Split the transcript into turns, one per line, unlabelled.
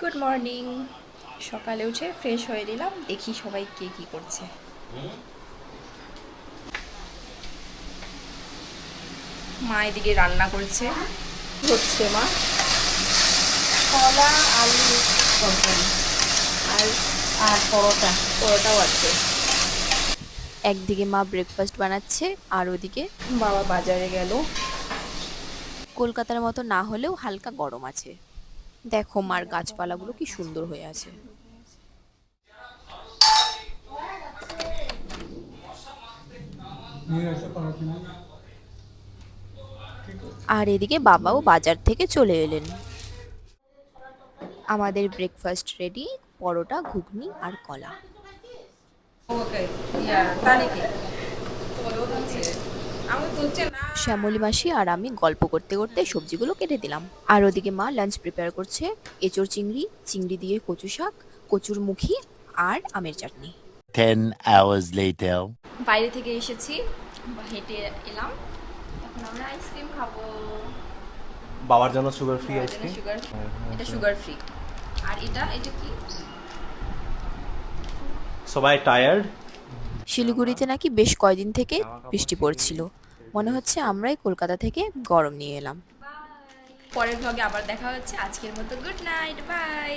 Good morning সকালে উঠে fresh হয়ে নিলাম, দেখি সবাই কে কি করছে। মা এদিকে রান্না করছে। হচ্ছে মা। কলা, আলু, তরকারি। আর আর পরোটা, পরোটাও আছে।
একদিকে মা ব্রেকফাস্ট বানাচ্ছে, আর ওদিকে
বাবা বাজারে গেল।
কলকাতার মতো না হলেও হালকা গরম আছে। দেখো মার গাছপালাগুলো কি সুন্দর হয়ে আছে। আর এদিকে বাবাও বাজার থেকে চলে এলেন। আমাদের ব্রেকফাস্ট রেডি পরোটা, ঘুগনি আর কলা।
আমি তুলছে না।
শ্যামলী মাসি আর আমি গল্প করতে করতে সবজিগুলো কেটে দিলাম। আর ওদিকে মা লাঞ্চ প্রিপেয়ার করছে এঁচড় চিংড়ি চিংড়ি দিয়ে কচু শাক কচুর মুখি আর আমের চাটনি।
10 hours later.
বাইরে থেকে এসেছি হেঁটে এলাম। এখন আমরা আইসক্রিম খাব।
বাবার জন্য sugar free ice cream
sugar এটা সুগার ফ্রি আর এটা এটা কি?
সবাই টায়ার্ড
শিলিগুড়িতে নাকি বেশ কয়দিন থেকে বৃষ্টি পড়ছিল। মনে হচ্ছে আমরাই কলকাতা থেকে গরম নিয়ে এলাম।
পরের ভ্লগে আবার দেখা হচ্ছে। আজকের মতো গুড নাইট বাই